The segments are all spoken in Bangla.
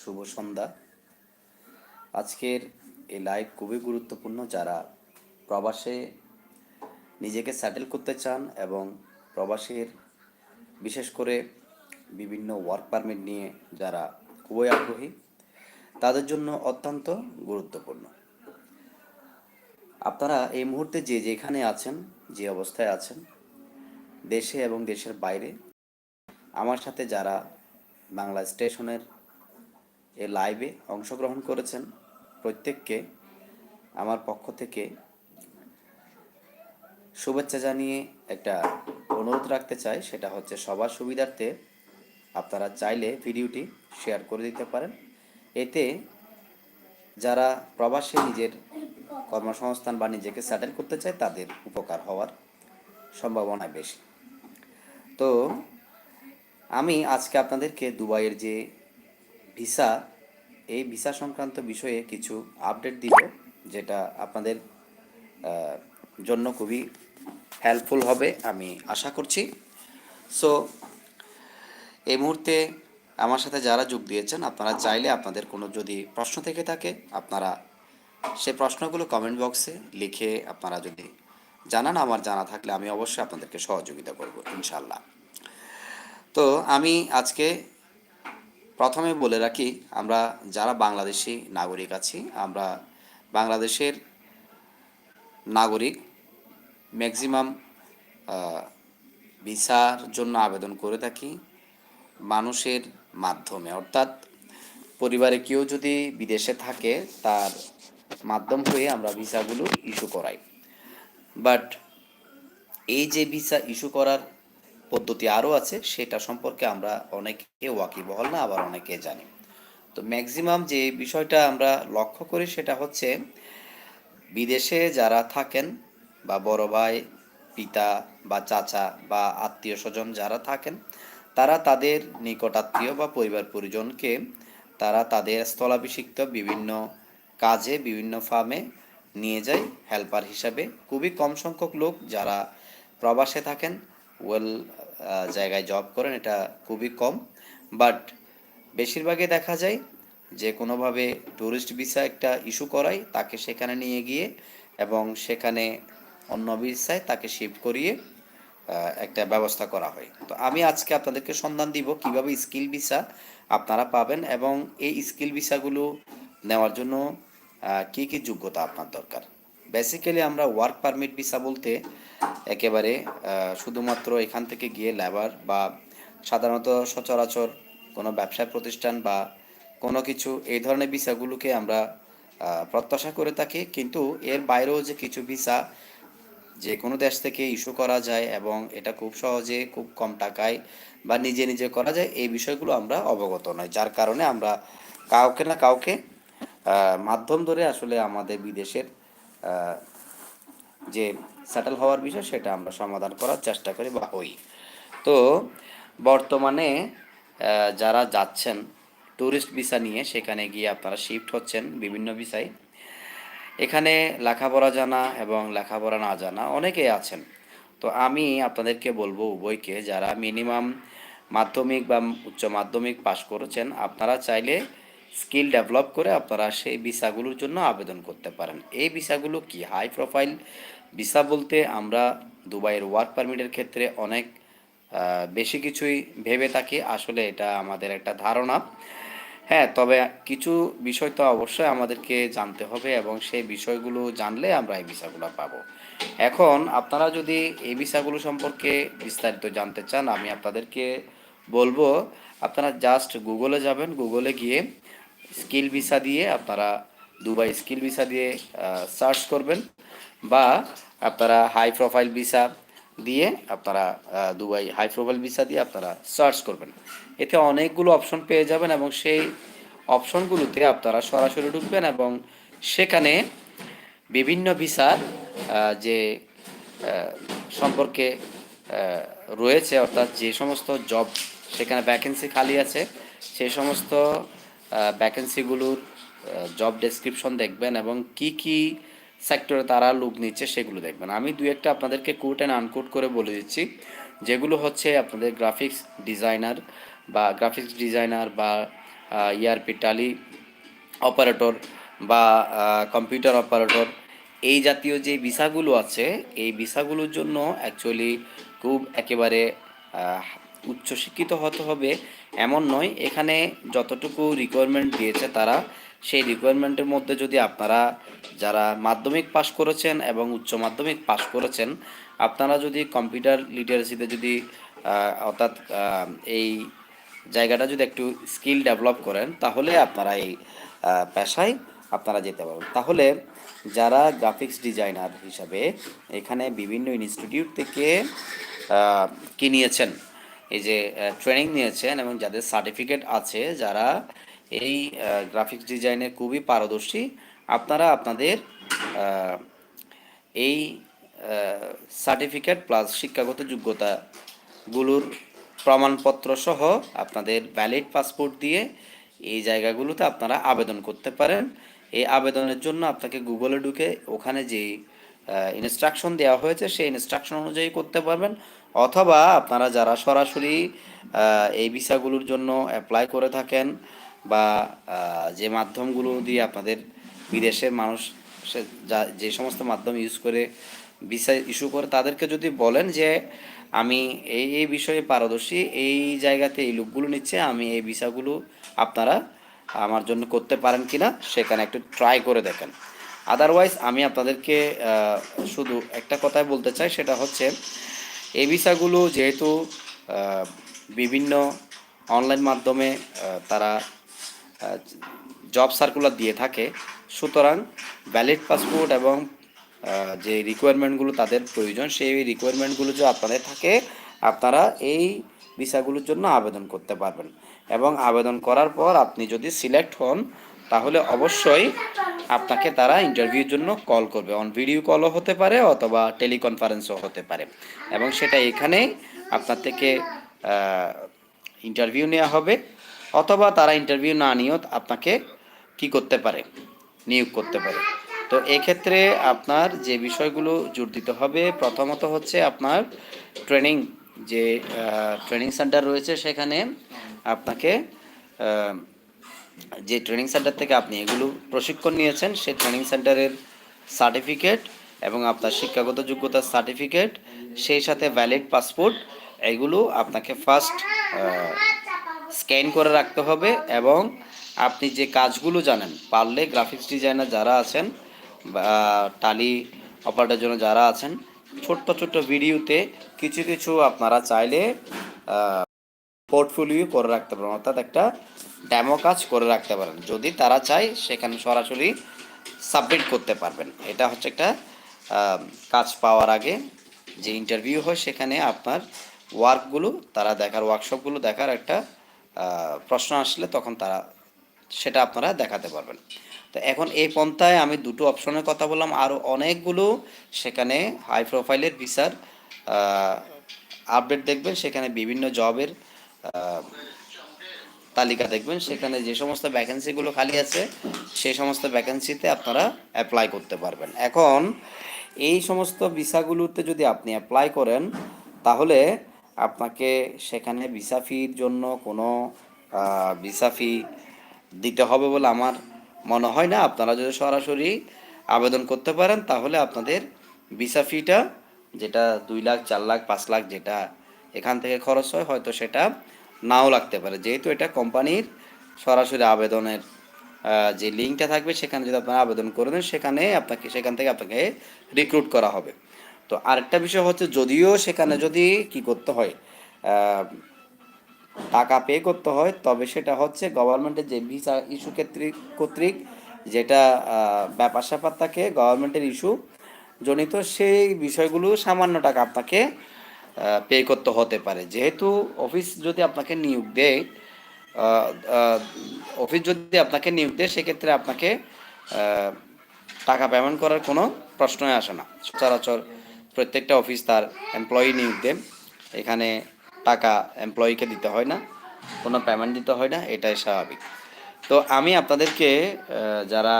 শুভ সন্ধ্যা। আজকের এই লাইভ খুবই গুরুত্বপূর্ণ। যারা প্রবাসে নিজেকে স্যাটেল করতে চান এবং প্রবাসের বিশেষ করে বিভিন্ন ওয়ার্ক পারমিট নিয়ে যারা খুবই আগ্রহী, তাদের জন্য অত্যন্ত গুরুত্বপূর্ণ। আপনারা এই মুহূর্তে যে যেখানে আছেন, যে অবস্থায় আছেন, দেশে এবং দেশের বাইরে, আমার সাথে যারা বাংলা স্টেশনের এ লাইভে অংশগ্রহণ করেছেন প্রত্যেককে আমার পক্ষ থেকে শুভেচ্ছা জানিয়ে একটা অনুরোধ রাখতে চাই, সেটা হচ্ছে সবার সুবিধার্থে আপনারা চাইলে ভিডিওটি শেয়ার করে দিতে পারেন। এতে যারা প্রবাসে নিজের কর্মসংস্থান বা নিজেকে স্যাটেল করতে চায়, তাদের উপকার হওয়ার সম্ভাবনা বেশি। তো আমি আজকে আপনাদেরকে দুবাইয়ের যে ভিসা, এই ভিসা সংক্রান্ত বিষয়ে কিছু আপডেট দিব, যেটা আপনাদের জন্য খুবই হেল্পফুল হবে, আমি আশা করছি। সো এই মুহূর্তে আমার সাথে যারা যোগ দিয়েছেন, আপনারা চাইলে আপনাদের কোনো যদি প্রশ্ন থেকে থাকে, আপনারা সে প্রশ্নগুলো কমেন্ট বক্সে লিখে আপনারা যদি জানান, আমার জানা থাকলে আমি অবশ্যই আপনাদেরকে সহযোগিতা করব ইনশাল্লাহ তো আমি আজকে প্রথমে বলে রাখি, আমরা যারা বাংলাদেশি নাগরিক আছি, আমরা বাংলাদেশের নাগরিক ম্যাক্সিমাম ভিসার জন্য আবেদন করে থাকি মানুষের মাধ্যমে। অর্থাৎ পরিবারে কেউ যদি বিদেশে থাকে, তার মাধ্যম হয়ে আমরা ভিসাগুলো ইস্যু করাই। বাট এই যে ভিসা ইস্যু করার পদ্ধতি আরও আছে, সেটা সম্পর্কে আমরা অনেকে ওয়াকিবহল না, আবার অনেকে জানি। তো ম্যাক্সিমাম যে বিষয়টা আমরা লক্ষ্য করি সেটা হচ্ছে, বিদেশে যারা থাকেন বা বড় ভাই, পিতা বা চাচা বা আত্মীয় স্বজন যারা থাকেন, তারা তাদের নিকট আত্মীয় বা পরিবার পরিজনকে তারা তাদের স্থলাভিষিক্ত বিভিন্ন কাজে, বিভিন্ন ফার্মে নিয়ে যায় হেল্পার হিসাবে। খুবই কম সংখ্যক লোক যারা প্রবাসে থাকেন ওয়েল জায়গায় জব করেন, এটা খুবই কম। বাট বেশিরভাগই দেখা যায় যে কোনোভাবে ট্যুরিস্ট ভিসা একটা ইস্যু করায়, তাকে সেখানে নিয়ে গিয়ে এবং সেখানে অন্য ভিসায় তাকে শিফট করিয়ে একটা ব্যবস্থা করা হয়। তো আমি আজকে আপনাদেরকে সন্ধান দিব কীভাবে স্কিল ভিসা আপনারা পাবেন এবং এই স্কিল ভিসাগুলো নেওয়ার জন্য কি কি যোগ্যতা আপনার দরকার। বেসিক্যালি আমরা ওয়ার্ক পারমিট ভিসা বলতে একেবারে শুধুমাত্র এখান থেকে গিয়ে লেবার বা সাধারণত সচরাচর কোনো ব্যবসা প্রতিষ্ঠান বা কোনো কিছু, এই ধরনের ভিসাগুলোকে আমরা প্রত্যাশা করে থাকি। কিন্তু এর বাইরেও যে কিছু ভিসা যে কোনো দেশ থেকে ইস্যু করা যায় এবং এটা খুব সহজে খুব কম টাকায় বা নিজে নিজে করা যায়, এই বিষয়গুলো আমরা অবগত নয় যার কারণে আমরা কাউকে না কাউকে মাধ্যম ধরে আসলে আমাদের বিদেশের যে সেটেল হওয়ার বিষয় সেটা আমরা সমাধান করার চেষ্টা করি বা হই। তো বর্তমানে যারা যাচ্ছেন ট্যুরিস্ট ভিসা নিয়ে, সেখানে গিয়ে আপনারা শিফট হচ্ছেন বিভিন্ন ভিসায় এখানে লেখাপড়া জানা এবং লেখাপড়া না জানা অনেকেই আছেন। তো আমি আপনাদেরকে বলব উভয়কে, যারা মিনিমাম মাধ্যমিক বা উচ্চ মাধ্যমিক পাশ করেছেন, আপনারা চাইলে স্কিল ডেভেলপ করে আপনারা সেই ভিসাগুলোর জন্য আবেদন করতে পারেন। এই ভিসাগুলো কি হাই প্রোফাইল? ভিসা বলতে আমরা দুবাইয়ের ওয়ার্ক পারমিটের ক্ষেত্রে অনেক বেশি কিছুই ভেবে থাকি। আসলে এটা আমাদের একটা ধারণা। হ্যাঁ তবে কিছু বিষয় তো অবশ্যই আমাদেরকে জানতে হবে এবং সেই বিষয়গুলো জানলে আমরা এই ভিসাগুলো পাবো। এখন আপনারা যদি এই ভিসাগুলো সম্পর্কে বিস্তারিত জানতে চান, আমি আপনাদেরকে বলব, আপনারা জাস্ট গুগলে যাবেন। গুগলে গিয়ে স্কিল ভিসা দিয়ে আপনারা দুবাই স্কিল ভিসা দিয়ে সার্চ করবেন বা আপনারা হাই প্রোফাইল ভিসা দিয়ে আপনারা দুবাই হাই প্রোফাইল ভিসা দিয়ে আপনারা সার্চ করবেন। এতে অনেকগুলো অপশন পেয়ে যাবেন এবং সেই অপশনগুলোতে আপনারা সরাসরি ঢুকবেন এবং সেখানে বিভিন্ন ভিসার যে সম্পর্কে রয়েছে অর্থাৎ যে সমস্ত জব সেখানে ভ্যাকেন্সি খালি আছে, সেই সমস্ত ভ্যাকেন্সিগুলোর জব ডেসক্রিপশন দেখবেন এবং কি কি সেক্টরে তারা লোক নিচ্ছে সেগুলো দেখবেন। আমি দু একটা আপনাদেরকে কোট অ্যান্ড আনকোট করে বলে দিচ্ছি। যেগুলো হচ্ছে আপনাদের গ্রাফিক্স ডিজাইনার বা গ্রাফিক্স ডিজাইনার বা ইআরপি টালি অপারেটর বা কম্পিউটার অপারেটর এই জাতীয় যে ভিসাগুলো আছে, এই ভিসাগুলোর জন্য অ্যাকচুয়ালি খুব একেবারে উচ্চশিক্ষিত হতে হবে। এমন নয় এখানে যতটুকু রিকোয়ারমেন্ট দিয়েছে তারা সেই রিকোয়ারমেন্টের মধ্যে যদি আপনারা যারা মাধ্যমিক পাশ করেছেন এবং উচ্চ মাধ্যমিক পাশ করেছেন আপনারা যদি কম্পিউটার লিটারেসিতে যদি অর্থাৎ এই জায়গাটা যদি একটু স্কিল ডেভেলপ করেন তাহলে আপনারা এই পেশায় আপনারা যেতে পারবেন। তাহলে যারা গ্রাফিক্স ডিজাইনার হিসাবে এখানে বিভিন্ন ইনস্টিটিউট থেকে আহ, কি নিয়েছেন? এই যে ট্রেনিং নিয়েছেন এবং যাদের সার্টিফিকেট আছে, যারা এই গ্রাফিক্স ডিজাইনে খুবই পারদর্শী, আপনারা আপনাদের এই সার্টিফিকেট প্লাস শিক্ষাগত যোগ্যতাগুলোর প্রমাণপত্র সহ আপনাদের ভ্যালিড পাসপোর্ট দিয়ে এই জায়গাগুলোতে আপনারা আবেদন করতে পারেন। এই আবেদনের জন্য আপনাকে গুগলে ঢুকে ওখানে যে ইনস্ট্রাকশন দেওয়া হয়েছে, সেই ইনস্ট্রাকশন অনুযায়ী করতে পারবেন। অথবা আপনারা যারা সরাসরি এই ভিসাগুলোর জন্য অ্যাপ্লাই করে থাকেন বা যে মাধ্যমগুলো দিয়ে আপনাদের বিদেশের মানুষ যা, যে সমস্ত মাধ্যম ইউজ করে ভিসা ইস্যু করে, তাদেরকে যদি বলেন যে, আমি এই এই বিষয়ে পারদর্শী, এই জায়গাতে এই লোকগুলো নিচ্ছে, আমি এই ভিসাগুলো আপনারা আমার জন্য করতে পারেন কি না সেখানে একটু ট্রাই করে দেখেন। আদারওয়াইজ আমি আপনাদেরকে শুধু একটা কথাই বলতে চাই, সেটা হচ্ছে এই ভিসাগুলো যেহেতু বিভিন্ন অনলাইন মাধ্যমে তারা জব সার্কুলার দিয়ে থাকে, সুতরাং ভ্যালিড পাসপোর্ট এবং যে রিকোয়ারমেন্টগুলো তাদের প্রয়োজন, সেই রিকোয়ারমেন্টগুলো যদি আপনাদের থাকে, আপনারা এই ভিসাগুলোর জন্য আবেদন করতে পারবেন। এবং আবেদন করার পর আপনি যদি সিলেক্ট হন তাহলে অবশ্যই আপনাকে তারা ইন্টারভিউর জন্য কল করবে। অন ভিডিও কলও হতে পারে অথবা টেলিকনফারেন্সও হতে পারে। এবং সেটা এখানেই আপনার থেকে ইন্টারভিউ নেওয়া হবে অথবা তারা ইন্টারভিউ না নিয়েও আপনাকে কি করতে পারে? নিয়োগ করতে পারে। তো এক্ষেত্রে আপনার যে বিষয়গুলো জোর দিতে হবে, প্রথমত হচ্ছে আপনার ট্রেনিং যে ট্রেনিং সেন্টার রয়েছে সেখানে আপনাকে যে ট্রেনিং সেন্টার থেকে আপনি এগুলো প্রশিক্ষণ নিয়েছেন, সেই ট্রেনিং সেন্টারের সার্টিফিকেট এবং আপনার শিক্ষাগত যোগ্যতার সার্টিফিকেট সেই সাথে ভ্যালিড পাসপোর্ট এগুলো আপনাকে ফার্স্ট স্ক্যান করে রাখতে হবে এবং আপনি যে কাজগুলো জানেন পারলে গ্রাফিক্স ডিজাইনার যারা আছেন বা টালি অপারেটার জন্য যারা আছেন, ছোট্ট ছোট্ট ভিডিওতে কিছু কিছু আপনারা চাইলে পোর্টফোলিও করে রাখতে পারেন। অর্থাৎ একটা ডেমো কাজ করে রাখতে পারেন। যদি তারা চায়, সেখানে সরাসরি সাবমিট করতে পারবেন। এটা হচ্ছে একটা কাজ পাওয়ার আগে যে ইন্টারভিউ হয়, সেখানে আপনার ওয়ার্কগুলো তারা দেখার ওয়ার্কশপগুলো দেখার একটা প্রশ্ন আসলে তখন তারা, সেটা আপনারা দেখাতে পারবেন। তো এখন এই পন্থায় আমি দুটো অপশনের কথা বললাম। আরও অনেকগুলো সেখানে হাই প্রোফাইলের ভিসার আপডেট দেখবেন। সেখানে বিভিন্ন জবের তালিকা দেখবেন, সেখানে যে সমস্ত ভ্যাকেন্সিগুলো খালি আছে, সেই সমস্ত ভ্যাকেন্সিতে আপনারা অ্যাপ্লাই করতে পারবেন। এখন, এই সমস্ত ভিসাগুলোতে যদি আপনি অ্যাপ্লাই করেন, তাহলে আপনাকে সেখানে ভিসা ফির জন্য কোনো ভিসা ফি দিতে হবে বলে আমার মনে হয় না। আপনারা যদি সরাসরি আবেদন করতে পারেন, তাহলে আপনাদের ভিসা ফিটা যেটা দুই লাখ, চার লাখ, পাঁচ লাখ যেটা এখান থেকে খরচ হয়, হয়তো সেটা নাও লাগতে পারে। যেহেতু এটা কোম্পানির সরাসরি আবেদনের যে লিঙ্কটা থাকবে, সেখানে যদি আপনারা আবেদন করে দেন, সেখানে আপনাকে, সেখান থেকে আপনাকে রিক্রুট করা হবে। তো আরেকটা বিষয় হচ্ছে, যদিও সেখানে যদি কি করতে হয় টাকা পে করতে হয়, তবে সেটা হচ্ছে গভর্নমেন্টের যে ভিসা ইস্যু কর্তৃক কর্তৃক যেটা ব্যাপার স্যাপার থাকে গভর্নমেন্টের ইস্যু জনিত, সেই বিষয়গুলো সামান্য টাকা আপনাকে পে করতে হতে পারে। যেহেতু অফিস যদি আপনাকে নিয়োগ দেয় অফিস যদি আপনাকে নিয়োগ দেয়, সেক্ষেত্রে আপনাকে টাকা পেমেন্ট করার কোনো প্রশ্নই আসে না। সচরাচর প্রত্যেকটা অফিস তার এমপ্লয়ি নিয়োগ দেন এখানে টাকা এমপ্লয়িকে দিতে হয় না, কোনো পেমেন্ট দিতে হয় না, এটাই স্বাভাবিক। তো আমি আপনাদেরকে যারা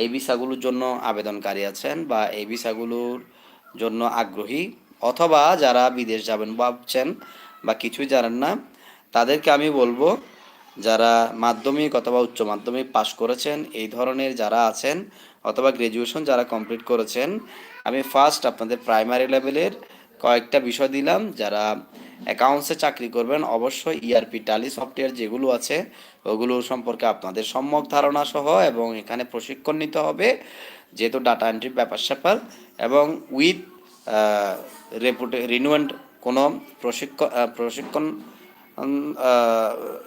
এই ভিসাগুলোর জন্য আবেদনকারী আছেন বা এই ভিসাগুলোর জন্য আগ্রহী অথবা যারা বিদেশ যাবেন ভাবছেন বা কিছুই জানেন না, তাদেরকে আমি বলব, যারা মাধ্যমিক অথবা উচ্চ মাধ্যমিক পাশ করেছেন, এই ধরনের যারা আছেন অথবা গ্র্যাজুয়েশন যারা কমপ্লিট করেছেন, আমি ফার্স্ট আপনাদের প্রাইমারি লেভেলের কয়েকটা বিষয় দিলাম। যারা অ্যাকাউন্টসে চাকরি করবেন, অবশ্যই ইআরপি টালি সফটওয়্যার যেগুলো আছে, ওগুলো সম্পর্কে আপনাদের সম্যক ধারণা সহ এবং এখানে প্রশিক্ষণ নিতে হবে, যেহেতু ডাটা এন্ট্রি ব্যাপার স্যাপার এবং উইথ রেপুটে রিনুয়েন্ট কোনো প্রশিক্ষণ প্রশিক্ষণ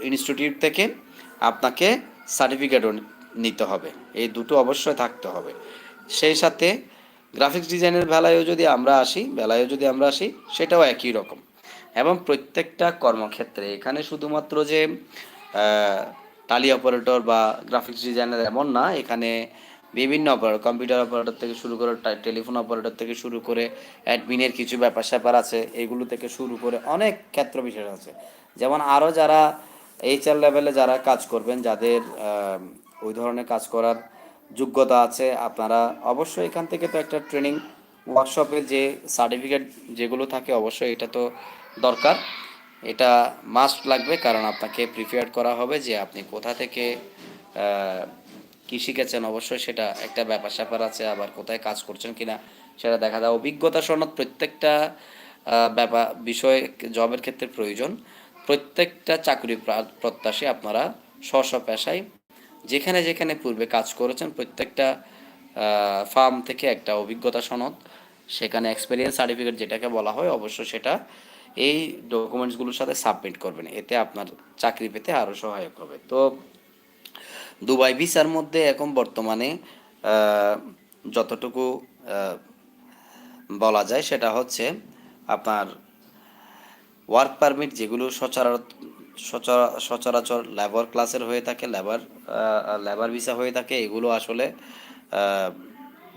ইনস্টিটিউট থেকে আপনাকে সার্টিফিকেটও নিতে হবে। এই দুটো অবশ্যই থাকতে হবে। সেই সাথে গ্রাফিক্স ডিজাইনের বেলায়ও যদি আমরা আসি, বেলায়ও যদি আমরা আসি, সেটাও একই রকম। এবং প্রত্যেকটা কর্মক্ষেত্রে এখানে শুধুমাত্র যে টালি অপারেটর বা গ্রাফিক্স ডিজাইনার এমন না, এখানে বিভিন্ন অপারেটর কম্পিউটার অপারেটর থেকে শুরু করে টেলিফোন অপারেটর থেকে শুরু করে অ্যাডমিনের কিছু ব্যাপার স্যাপার আছে, এগুলো থেকে শুরু করে অনেক ক্ষেত্র বিশেষ আছে। যেমন আরও যারা এইচআর লেভেলে যারা কাজ করবেন, যাদের ওই ধরনের কাজ করার যোগ্যতা আছে, আপনারা অবশ্যই এখান থেকে তো একটা ট্রেনিং ওয়ার্কশপে যে সার্টিফিকেট যেগুলো থাকে, অবশ্যই এটা তো দরকার। এটা মাস্ট লাগবে, কারণ আপনাকে প্রিপেয়ার করা হবে যে আপনি কোথা থেকে কি শিখেছেন? অবশ্যই সেটা একটা ব্যাপার স্যাপার আছে, আবার কোথায় কাজ করছেন কিনা সেটা দেখা যায় অভিজ্ঞতা সনদ প্রত্যেকটা ব্যাপার বিষয় জবের ক্ষেত্রে প্রয়োজন। প্রত্যেকটা চাকরি প্রত্যাশী আপনারা স্ব স্ব পেশায় যেখানে যেখানে পূর্বে কাজ করেছেন, প্রত্যেকটা ফার্ম থেকে একটা অভিজ্ঞতা সনদ, সেখানে এক্সপেরিয়েন্স সার্টিফিকেট যেটাকে বলা হয় অবশ্য সেটা এই ডকুমেন্টসগুলোর সাথে সাবমিট করবেন। এতে আপনার চাকরি পেতে আরও সহায়ক হবে। তো দুবাই ভিসার মধ্যে এখন বর্তমানে যতটুকু বলা যায় সেটা হচ্ছে আপনার ওয়ার্ক পারমিট যেগুলো সচরা- সচরাচর লেবার ক্লাসের হয়ে থাকে লেবার লেবার ভিসা হয়ে থাকে, এগুলো আসলে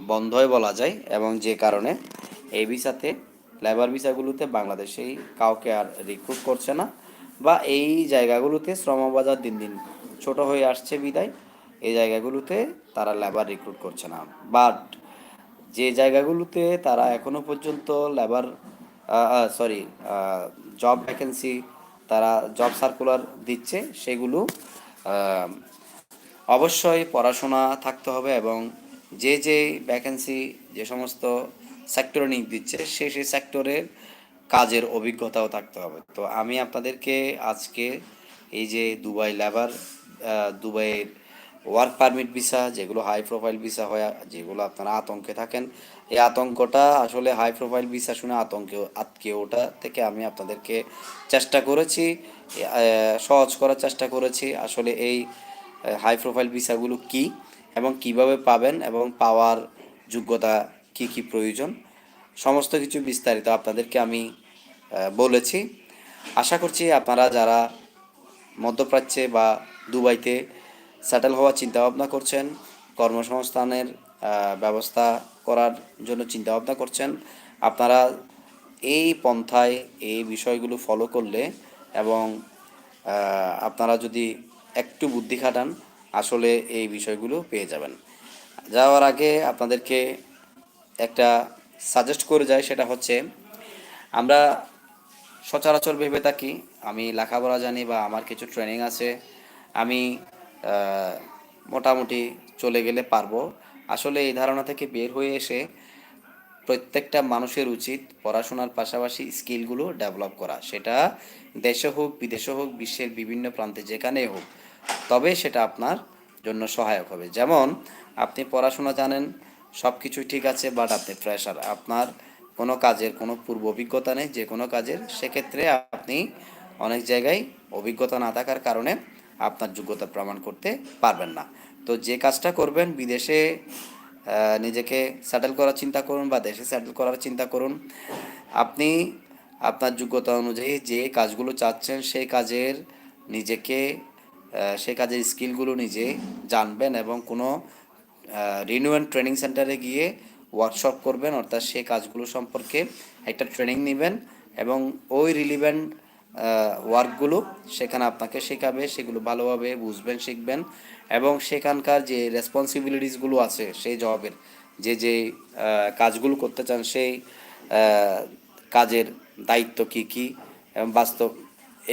বন্ধই বলা যায়। এবং যে কারণে এই ভিসাতে লেবার ভিসাগুলোতে বাংলাদেশেই কাউকে আর রিক্রুট করছে না। বা এই জায়গাগুলোতে শ্রমবাজার দিন দিন ছোট হয়ে আসছে বিদায়, এই জায়গাগুলোতে তারা লেবার রিক্রুট করছে না। বাট যে জায়গাগুলোতে তারা এখনও পর্যন্ত লেবার সরি জব ভ্যাকেন্সি তারা জব সার্কুলার দিচ্ছে, সেগুলো অবশ্যই পড়াশোনা থাকতে হবে এবং যে যে ভ্যাকেন্সি যে সমস্ত সেক্টরে নিয়োগ দিচ্ছে, সে সেই সেক্টরের কাজের অভিজ্ঞতাও থাকতে হবে। তো আমি আপনাদেরকে আজকে এই যে দুবাই লেবার দুবাইয়ের ওয়ার্ক পারমিট ভিসা যেগুলো হাই প্রোফাইল ভিসা হয়, যেগুলো আপনারা আতঙ্কে থাকেন। এই আতঙ্কটা আসলে হাই প্রোফাইল ভিসা শুনে আতঙ্কে, আটকে ওটা থেকে আমি আপনাদেরকে চেষ্টা করেছি সহজ করার চেষ্টা করেছি আসলে এই হাই প্রোফাইল ভিসাগুলো কি এবং কীভাবে পাবেন এবং পাওয়ার যোগ্যতা কি কি প্রয়োজন, সমস্ত কিছু বিস্তারিত আপনাদেরকে আমি বলেছি। আশা করছি আপনারা যারা মধ্যপ্রাচ্যে বা দুবাইতে সেটেল হওয়ার চিন্তাভাবনা করছেন, কর্মসংস্থানের ব্যবস্থা করার জন্য চিন্তাভাবনা করছেন। আপনারা এই পন্থায় এই বিষয়গুলো ফলো করলে এবং আপনারা যদি একটু বুদ্ধি খাটান, আসলে এই বিষয়গুলো পেয়ে যাবেন। যাওয়ার আগে আপনাদেরকে একটা সাজেস্ট করে যায় সেটা হচ্ছে আমরা সচরাচর ভেবে থাকি, আমি লেখাপড়া জানি বা আমার কিছু ট্রেনিং আছে আমি মোটামুটি চলে গেলে পারব। আসলে এই ধারণা থেকে বের হয়ে এসে প্রত্যেকটা মানুষের উচিত পড়াশোনার পাশাপাশি স্কিলগুলো ডেভেলপ করা। সেটা দেশে হোক, বিদেশে হোক, বিশ্বের বিভিন্ন প্রান্তে যেখানে হোক, তবে সেটা আপনার জন্য সহায়ক হবে। যেমন, আপনি পড়াশোনা জানেন সব কিছুই ঠিক আছে বাট আপনি ফ্রেশার আপনার কোনো কাজের কোনো পূর্ব অভিজ্ঞতা নেই, যে কোনো কাজের, সেক্ষেত্রে আপনি অনেক জায়গায় অভিজ্ঞতা না থাকার কারণে আপনার যোগ্যতা প্রমাণ করতে পারবেন না। তো যে কাজটা করবেন, বিদেশে নিজেকে সেটেল করার চিন্তা করুন বা দেশে সেটেল করার চিন্তা করুন। আপনি আপনার যোগ্যতা অনুযায়ী যে কাজগুলো চাচ্ছেন সেই কাজের নিজেকে সেই কাজের স্কিলগুলো নিজে জানবেন এবং কোনো রিনিউয়েন্ট ট্রেনিং সেন্টারে গিয়ে ওয়ার্কশপ করবেন। অর্থাৎ সেই কাজগুলো সম্পর্কে একটা ট্রেনিং নেবেন এবং ওই রিলিভেন্ট ওয়ার্কগুলো, সেখানে আপনাকে শেখাবে, সেগুলো ভালোভাবে বুঝবেন, শিখবেন এবং সেখানকার যে রেসপন্সিবিলিটিসগুলো আছে, সেই জবের যে যে কাজগুলো করতে চান, সেই কাজের দায়িত্ব কী কী এবং বাস্তব,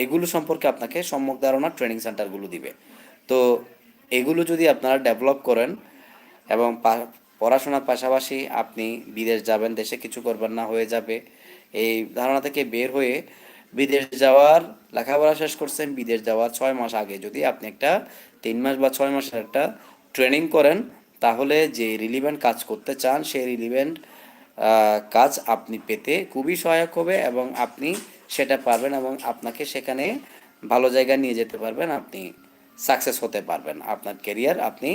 এগুলো সম্পর্কে আপনাকে সম্যক ধারণা ট্রেনিং সেন্টারগুলো দিবে। তো এগুলো যদি আপনারা ডেভেলপ করেন এবং পড়াশোনার পাশাপাশি আপনি বিদেশ যাবেন, দেশে কিছু করবেন না, হয়ে যাবে, এই ধারণা থেকে বের হয়ে বিদেশ যাওয়ার লেখাপড়া শেষ করছেন, বিদেশ যাওয়ার ছয় মাস আগে। যদি আপনি একটা তিন মাস বা ছয় মাসের একটা ট্রেনিং করেন, তাহলে যে রিলিভেন্ট কাজ করতে চান, সেই রিলিভেন্ট কাজ আপনি পেতে খুবই সহায়ক হবে এবং আপনি সেটা পারবেন এবং আপনাকে সেখানে ভালো জায়গায় নিয়ে যেতে পারবেন, আপনি সাকসেস হতে পারবেন, আপনার কেরিয়ার আপনি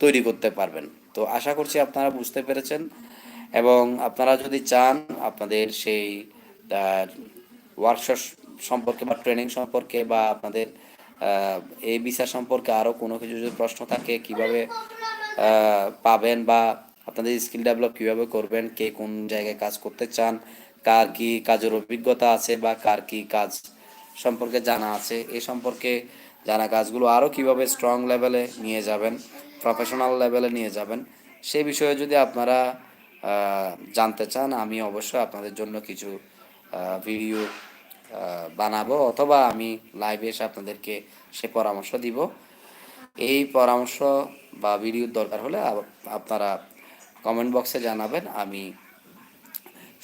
তৈরি করতে পারবেন। তো আশা করছি আপনারা বুঝতে পেরেছেন এবং আপনারা যদি চান, আপনাদের সেই ওয়ার্কশপ সম্পর্কে বা ট্রেনিং সম্পর্কে বা আপনাদের এই বিষয় সম্পর্কে আরও কোনো কিছু যদি প্রশ্ন থাকে, কীভাবে পাবেন বা আপনাদের স্কিল ডেভেলপ কীভাবে করবেন, কে কোন জায়গায় কাজ করতে চান, কার কি কাজের অভিজ্ঞতা আছে বা কার কি কাজ সম্পর্কে জানা আছে এই সম্পর্কে জানা কাজগুলো আরও কীভাবে স্ট্রং লেভেলে নিয়ে যাবেন প্রফেশনাল লেভেলে নিয়ে যাবেন সেই বিষয়ে যদি আপনারা জানতে চান, আমি অবশ্যই আপনাদের জন্য কিছু ভিডিও বানাবো অথবা আমি লাইভে এসে আপনাদেরকে সে পরামর্শ দিব। এই পরামর্শ বা ভিডিওর দরকার হলে আপনারা কমেন্ট বক্সে জানাবেন। আমি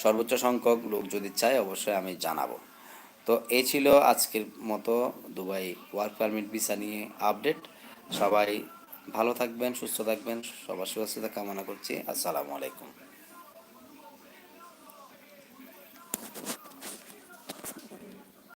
সর্বোচ্চ সংখ্যক লোক যদি চায় অবশ্যই আমি জানাব। তো এই ছিল আজকের মতো দুবাই ওয়ার্ক পারমিট ভিসা নিয়ে আপডেট সবাই ভালো থাকবেন, সুস্থ থাকবেন, সবার সুস্থতা কামনা করছি। আসসালামু আলাইকুম।